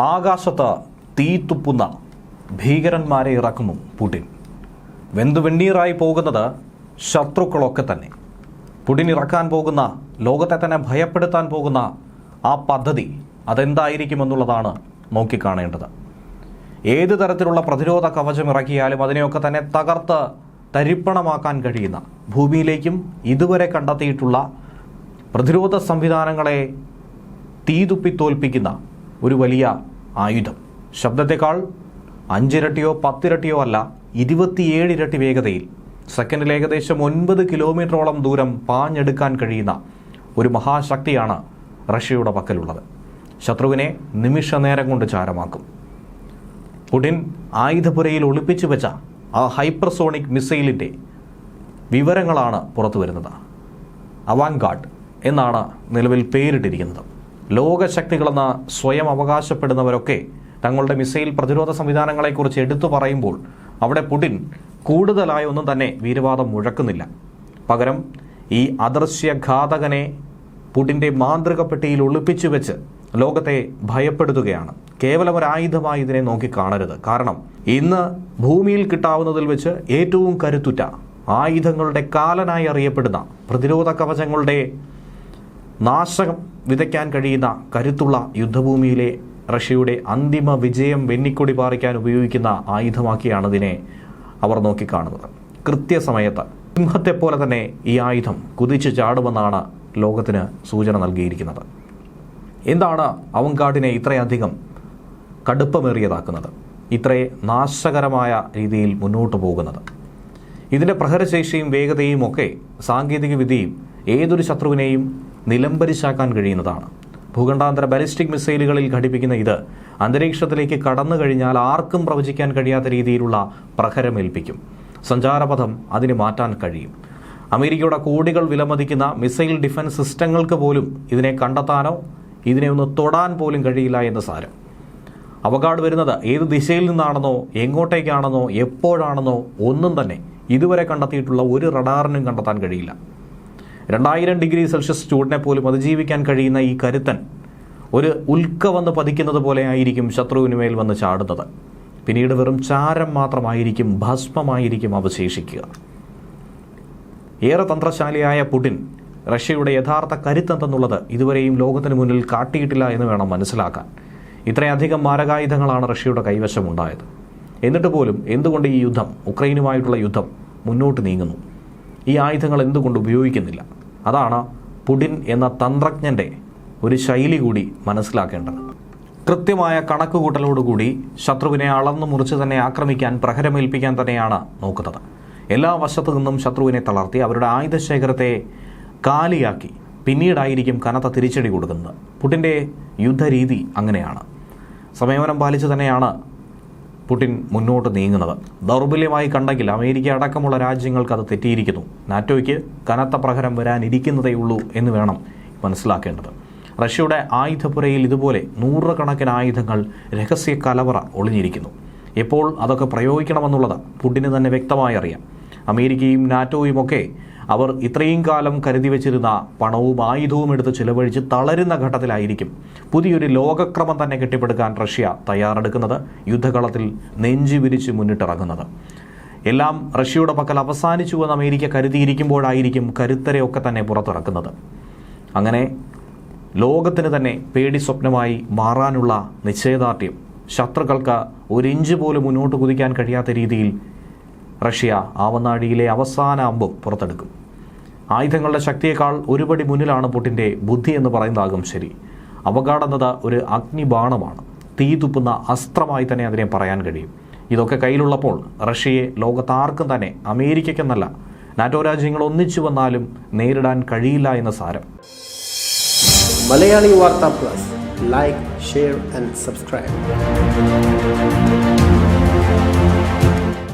ആകാശത്ത് തീ തുപ്പുന്ന ഭീകരന്മാരെ ഇറക്കുന്നു പുടിൻ. വെന്തു വെണ്ണീറായി പോകുന്നത് ശത്രുക്കളൊക്കെ തന്നെ. പുടിൻ ഇറക്കാൻ പോകുന്ന ലോകത്തെ തന്നെ ഭയപ്പെടുത്താൻ പോകുന്ന ആ പദ്ധതി അതെന്തായിരിക്കുമെന്നുള്ളതാണ് നോക്കിക്കാണേണ്ടത്. ഏത് തരത്തിലുള്ള പ്രതിരോധ കവചം ഇറക്കിയാലും അതിനെയൊക്കെ തന്നെ തകർത്ത് തരിപ്പണമാക്കാൻ കഴിയുന്ന ഭൂമിയിലേക്കും ഇതുവരെ കണ്ടെത്തിയിട്ടുള്ള പ്രതിരോധ സംവിധാനങ്ങളെ തീതുപ്പി തോൽപ്പിക്കുന്ന ഒരു വലിയ ആയുധം. ശബ്ദത്തെക്കാൾ അഞ്ചിരട്ടിയോ പത്തിരട്ടിയോ അല്ല ഇരുപത്തിയേഴ് ഇരട്ടി വേഗതയിൽ. സെക്കൻഡിൽ ഏകദേശം ഒൻപത് കിലോമീറ്ററോളം ദൂരം പാഞ്ഞെടുക്കാൻ കഴിയുന്ന ഒരു മഹാശക്തിയാണ് റഷ്യയുടെ പക്കലുള്ളത്. ശത്രുവിനെ നിമിഷ നേരം കൊണ്ട് ചാരമാക്കും. പുടിൻ ആയുധപുരയിൽ ഒളിപ്പിച്ചു വെച്ച ആ ഹൈപ്പർസോണിക് മിസൈലിന്റെ വിവരങ്ങളാണ് പുറത്തു വരുന്നത് അവാങ്കാഡ് എന്നാണ് നിലവിൽ പേരിട്ടിരിക്കുന്നത്. ലോകശക്തികളെന്ന് സ്വയം അവകാശപ്പെടുന്നവരൊക്കെ തങ്ങളുടെ മിസൈൽ പ്രതിരോധ സംവിധാനങ്ങളെക്കുറിച്ച് എടുത്തു പറയുമ്പോൾ അവിടെ പുടിൻ കൂടുതലായി ഒന്നും തന്നെ വീരവാദം മുഴക്കുന്നില്ല. പകരം ഈ അദൃശ്യഘാതകനെ പുടിന്റെ മാന്ത്രിക പെട്ടിയിൽ ഒളിപ്പിച്ചു വെച്ച് ലോകത്തെ ഭയപ്പെടുത്തുകയാണ്. കേവലം ഒരു ആയുധമായി ഇതിനെ നോക്കി കാണരുത്. കാരണം ഇന്ന് ഭൂമിയിൽ കിട്ടാവുന്നതിൽ വെച്ച് ഏറ്റവും കരുത്തുറ്റ ആയുധങ്ങളുടെ കാലനായി അറിയപ്പെടുന്ന പ്രതിരോധ കവചങ്ങളുടെ നാശകം വിതയ്ക്കാൻ കഴിയുന്ന കരുത്തുള്ള യുദ്ധഭൂമിയിലെ റഷ്യയുടെ അന്തിമ വിജയം വെന്നിക്കൊടി പാറിക്കാൻ ഉപയോഗിക്കുന്ന ആയുധമാക്കിയാണ് ഇതിനെ അവർ നോക്കിക്കാണുന്നത്. കൃത്യസമയത്ത് സിംഹത്തെപ്പോലെ തന്നെ ഈ ആയുധം കുതിച്ചു ചാടുമെന്നാണ് ലോകത്തിന് സൂചന നൽകിയിരിക്കുന്നത്. എന്താണ് അവങ്കാടിനെ ഇത്രയധികം കടുപ്പമേറിയതാക്കുന്നത്? ഇത്രേ നാശകരമായ രീതിയിൽ മുന്നോട്ട് പോകുന്നത്. ഇതിന്റെ പ്രഹരശേഷിയും വേഗതയും ഒക്കെ സാങ്കേതികവിദ്യയും ഏതൊരു ശത്രുവിനെയും നിലംപരിശാക്കാൻ കഴിയുന്നതാണ്. ഭൂഖണ്ഡാന്തര ബാലിസ്റ്റിക് മിസൈലുകളിൽ ഘടിപ്പിക്കുന്ന ഇത് അന്തരീക്ഷത്തിലേക്ക് കടന്നു കഴിഞ്ഞാൽ ആർക്കും പ്രവചിക്കാൻ കഴിയാത്ത രീതിയിലുള്ള പ്രഹരമേൽപ്പിക്കും സഞ്ചാരപഥം അതിന് മാറ്റാൻ കഴിയും. അമേരിക്കയുടെ കോടികൾ വിലമതിക്കുന്ന മിസൈൽ ഡിഫൻസ് സിസ്റ്റങ്ങൾക്ക് പോലും ഇതിനെ കണ്ടെത്താനോ ഇതിനെ ഒന്ന് തൊടാൻ പോലും കഴിയില്ല എന്ന് സാരം. അവകാട് വരുന്നത് ഏത് ദിശയിൽ നിന്നാണെന്നോ എങ്ങോട്ടേക്കാണെന്നോ എപ്പോഴാണെന്നോ ഒന്നും തന്നെ ഇതുവരെ കണ്ടെത്തിയിട്ടുള്ള ഒരു റഡാറിനും കണ്ടെത്താൻ കഴിയില്ല. രണ്ടായിരം ഡിഗ്രി സെൽഷ്യസ് ചൂടിനെ പോലും അതിജീവിക്കാൻ കഴിയുന്ന ഈ കരുത്തൻ ഒരു ഉൽക്ക വന്ന് പതിക്കുന്നത് പോലെ ആയിരിക്കും ശത്രുവിന് മേൽ വന്ന് ചാടുന്നത്. പിന്നീട് വെറും ചാരം മാത്രമായിരിക്കും ഭസ്മമായിരിക്കും അവശേഷിക്കുക. ഏറെ തന്ത്രശാലിയായ പുടിൻ റഷ്യയുടെ യഥാർത്ഥ കരുത്തെന്തെന്നുള്ളത് ഇതുവരെയും ലോകത്തിന് മുന്നിൽ കാട്ടിയിട്ടില്ല എന്ന് വേണം മനസ്സിലാക്കാൻ. ഇത്രയധികം മാരകായുധങ്ങളാണ് റഷ്യയുടെ കൈവശമുണ്ടായത്. എന്നിട്ട് പോലും എന്തുകൊണ്ട് ഈ യുദ്ധം ഉക്രൈനുമായിട്ടുള്ള യുദ്ധം മുന്നോട്ട് നീങ്ങുന്നു? ഈ ആയുധങ്ങൾ എന്തുകൊണ്ട് ഉപയോഗിക്കുന്നില്ല? അതാണ് പുടിൻ എന്ന തന്ത്രജ്ഞന്റെ ഒരു ശൈലി കൂടി മനസ്സിലാക്കേണ്ടത്. കൃത്യമായ കണക്കുകൂട്ടലോടുകൂടി ശത്രുവിനെ അളന്നു മുറിച്ച് തന്നെ ആക്രമിക്കാൻ പ്രഹരമേൽപ്പിക്കാൻ തന്നെയാണ് നോക്കുന്നത്. എല്ലാ വശത്തു നിന്നും ശത്രുവിനെ തളർത്തി അവരുടെ ആയുധശേഖരത്തെ കാലിയാക്കി പിന്നീടായിരിക്കും കനത്ത തിരിച്ചടി കൊടുക്കുന്നത്. പുടിന്റെ യുദ്ധരീതി അങ്ങനെയാണ്. സംയമനം പാലിച്ച് തന്നെയാണ് പുടിൻ മുന്നോട്ട് നീങ്ങുന്നത്. ദൗർബല്യമായി കണ്ടെങ്കിൽ അമേരിക്ക അടക്കമുള്ള രാജ്യങ്ങൾക്ക് അത് തെറ്റിയിരിക്കുന്നു. നാറ്റോയ്ക്ക് കനത്ത പ്രഹരം വരാനിരിക്കുന്നതേ ഉള്ളൂ എന്ന് വേണം മനസ്സിലാക്കേണ്ടത്. റഷ്യയുടെ ആയുധപ്പുരയിൽ ഇതുപോലെ നൂറുകണക്കിന് ആയുധങ്ങൾ രഹസ്യ കലവറ ഒളിഞ്ഞിരിക്കുന്നു. എപ്പോൾ അതൊക്കെ പ്രയോഗിക്കണമെന്നുള്ളത് പുടിന് തന്നെ വ്യക്തമായി അറിയാം. അമേരിക്കയും നാറ്റോയും ഒക്കെ അവർ ഇത്രയും കാലം കരുതി വെച്ചിരുന്ന പണവും ആയുധവും എടുത്ത് ചിലവഴിച്ച് തളരുന്ന ഘട്ടത്തിലായിരിക്കും പുതിയൊരു ലോകക്രമം തന്നെ കെട്ടിപ്പടുക്കാൻ റഷ്യ തയ്യാറെടുക്കുന്നത് യുദ്ധകളത്തിൽ നെഞ്ചു വിരിച്ച് മുന്നിട്ടിറങ്ങുന്നത്. എല്ലാം റഷ്യയുടെ പക്കൽ അവസാനിച്ചുവെന്ന് അമേരിക്ക കരുതിയിരിക്കുമ്പോഴായിരിക്കും കരുത്തരെയൊക്കെ തന്നെ പുറത്തിറക്കുന്നത്. അങ്ങനെ ലോകത്തിന് തന്നെ പേടി സ്വപ്നമായി മാറാനുള്ള നിശ്ചയദാർഢ്യം ശത്രുക്കൾക്ക് ഒരിഞ്ച് പോലും മുന്നോട്ട് കുതിക്കാൻ കഴിയാത്ത രീതിയിൽ റഷ്യ ആവനാഴിയിലെ അവസാന അമ്പും പുറത്തെടുക്കും. ആയുധങ്ങളുടെ ശക്തിയേക്കാൾ ഒരുപടി മുന്നിലാണ് പുട്ടിന്റെ ബുദ്ധി എന്ന് പറയുന്നതാകും ശരി. അപകടന്നത ഒരു അഗ്നിബാണമാണ്. തീ തുപ്പുന്ന അസ്ത്രമായി തന്നെ അതിനെ പറയാൻ കഴിയും. ഇതൊക്കെ കയ്യിലുള്ളപ്പോൾ റഷ്യയെ ലോകത്താർക്കും തന്നെ അമേരിക്കയ്ക്കെന്നല്ല നാറ്റോ രാജ്യങ്ങൾ ഒന്നിച്ചു വന്നാലും നേരിടാൻ കഴിയില്ല എന്ന സാരം. Malayali Vartha plus. Like share and subscribe